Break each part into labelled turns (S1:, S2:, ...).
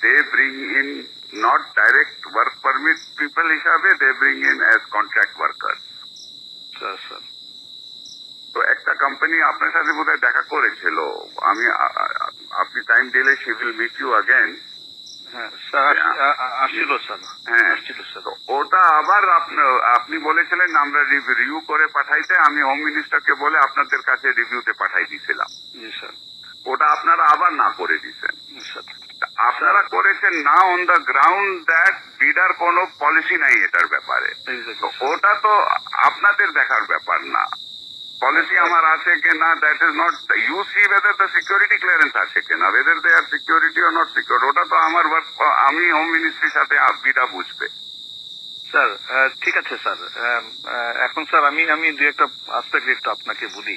S1: they bring in not direct work permit people হিসাবে they bring in as contract worker
S2: sir sir
S1: তো একটা company আপনার সাথে বোধহয় দেখা করেছিল। আমি আপনি টাইম দিলে she will meet you again
S2: sir আস- আ- আ- আসছিল স্যার। আসছিল স্যার।
S1: তো ওটা আবার আপনি- বলেছিলেন আমরা রিভিউ করে পাঠাইতে আমি হোম মিনিস্টারকে বলে আপনাদের কাছে রিভিউতে পাঠাই দিয়েছিলাম ওটা আপনারা আবার না করে
S2: স্যার।
S1: আপনারা করেছেন না on the ground that bidder কোনো পলিসি নাই এটার ব্যাপারে. ওটা তো আপনাদের দেখার ব্যাপার না। পলিসি আমার আছে কি না that is not you see whether the security clearance আছে কিনা whether they are security or not secure ওটা তো আমার আমি হোম মিনিস্ট্রির সাথে বিডা বুঝবে।
S2: স্যার ঠিক আছে স্যার এখন স্যার আমি আমি দু একটা আসপেক্ট একটু আপনাকে বলি।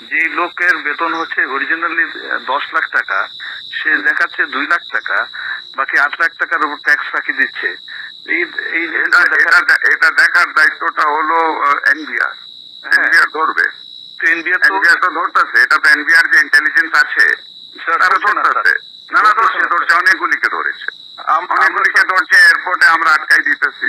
S2: যে লোকের বেতন হচ্ছে অরিজিনালি দশ লাখ টাকা সে দেখাচ্ছে দুই লাখ টাকা বাকি আট লাখ টাকার উপর ট্যাক্স ফাঁকি দিচ্ছে।
S1: এটা দেখার দায়িত্বটা হলো এনবিআর এনবিআর ধরবে।
S2: এনবিআর তো
S1: ধরতেছে এটা তো এনবিআর যে ইন্টেলিজেন্স আছে তারা
S2: না,
S1: ধরতেছে। না না
S2: ধরছে
S1: ধরছে অনেকগুলিকে ধরেছে। অনেকগুলিকে ধরছে এয়ারপোর্টে আমরা আটকাই দিতেছি।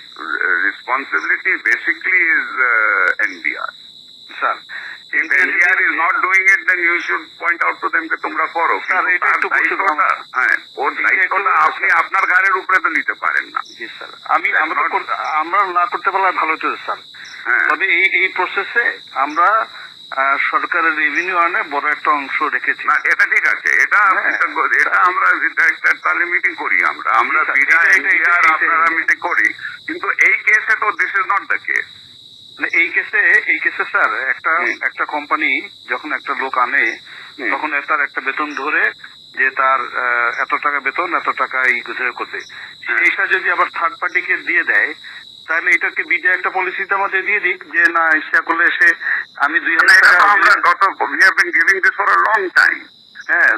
S2: sir
S1: this responsibility basically is NBR If NDR is not doing it, then you should point out to them যে তোমরা করো
S2: Sir, এটা একটু বসে
S1: হ্যাঁ ওর দায়িত্বটা আপনি আপনার ঘাড়ের উপরে তো নিতে পারেন না
S2: জি স্যার আমি আমরা আমরা না করতে পারলে ভালো হতো স্যার তবে এই এই প্রসেসে আমরা সরকারের রেভিনিউ আনে বড় একটা অংশ রেখেছি।
S1: না এটা ঠিক আছে। এটা
S2: হ্যাঁ।
S1: এটা- আমরা একটা তাহলে মিটিং করি আমরা। আমরা
S2: এটা-
S1: আপনারা মিটিং করি। কিন্তু এই কেসে তো this is not the case
S2: এই কেসে এই কেসে স্যার একটা একটা কোম্পানি যখন একটা লোক আনে তখন তার একটা বেতন ধরে যে তার এত টাকা বেতন এত টাকা এই করবে
S1: হ্যাঁ।
S2: এইটা যদি আবার থার্ড পার্টিকে দিয়ে দেয় তাহলে এটাকে বিজে একটা পলিসিতে আমাদের দিয়ে দিক যে না ইচ্ছা করলে এসে আমি দুই হাজার
S1: এটা তো
S2: টাকা
S1: আমরা গত we have been giving this for a long time
S2: হ্যাঁ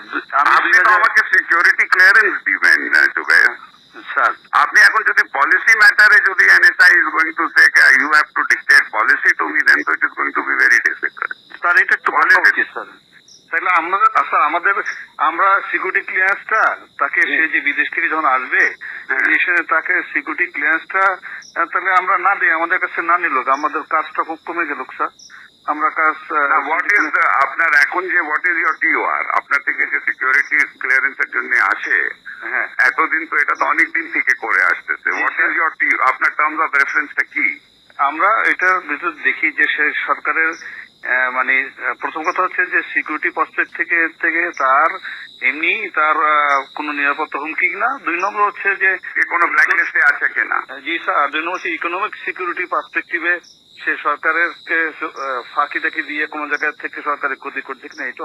S1: আপনি তো আমাকে সিকিউরিটি ক্লিয়ারেন্স দিবেন জুবের
S2: স্যার
S1: আপনি এখন যদি পলিসি ম্যাটারে যদি NSI is going to say you have to dictate policy to me then তো it is going to be very difficult
S2: sir এটা একটু ভালো স্যার? তাহলে আমরা স্যার আমাদের আমরা সিকিউরিটি ক্লিয়ারেন্সটা তাকে সে যে বিদেশ থেকে যখন আসবে
S1: হ্যাঁ।
S2: তাকে সিকিউরিটি ক্লিয়ারেন্সটা তাহলে আমরা না দিই আমাদের কাছে না নিল আমাদের কাজটা খুব কমে গেল স্যার। আমরা কাজ
S1: হোয়াট ইজ আপনার এখন যে হোয়াট ইজ ইয়োর টিওআর আপনার থেকে যে সিকিউরিটি ক্লিয়ারেন্সের জন্য আসে
S2: হ্যাঁ।
S1: এতদিন তো এটা তো অনেক দিন থেকে করে আসতেছে। হোয়াট ইজ ইয়োর টি আপনার টার্মস অফ রেফারেন্সটা কি?
S2: আমরা এটা ভিতর দেখি যে সে সরকারের মানে প্রথম কথা হচ্ছে যে সিকিউরিটি পার্সপেক্ট থেকে থেকে তার এমনি তার কোনো নিরাপত্তা হুমকি না দুই নম্বর হচ্ছে যে
S1: কোনো ব্ল্যাক লিস্টে আছে কিনা?
S2: জি স্যার দুই নম্বর হচ্ছে ইকোনমিক সিকিউরিটি পার্সপেক্টিভে সে সরকারের ফাঁকি টাকি দিয়ে কোনো জায়গা থেকে সরকারের ক্ষতি করছে কিনা এটা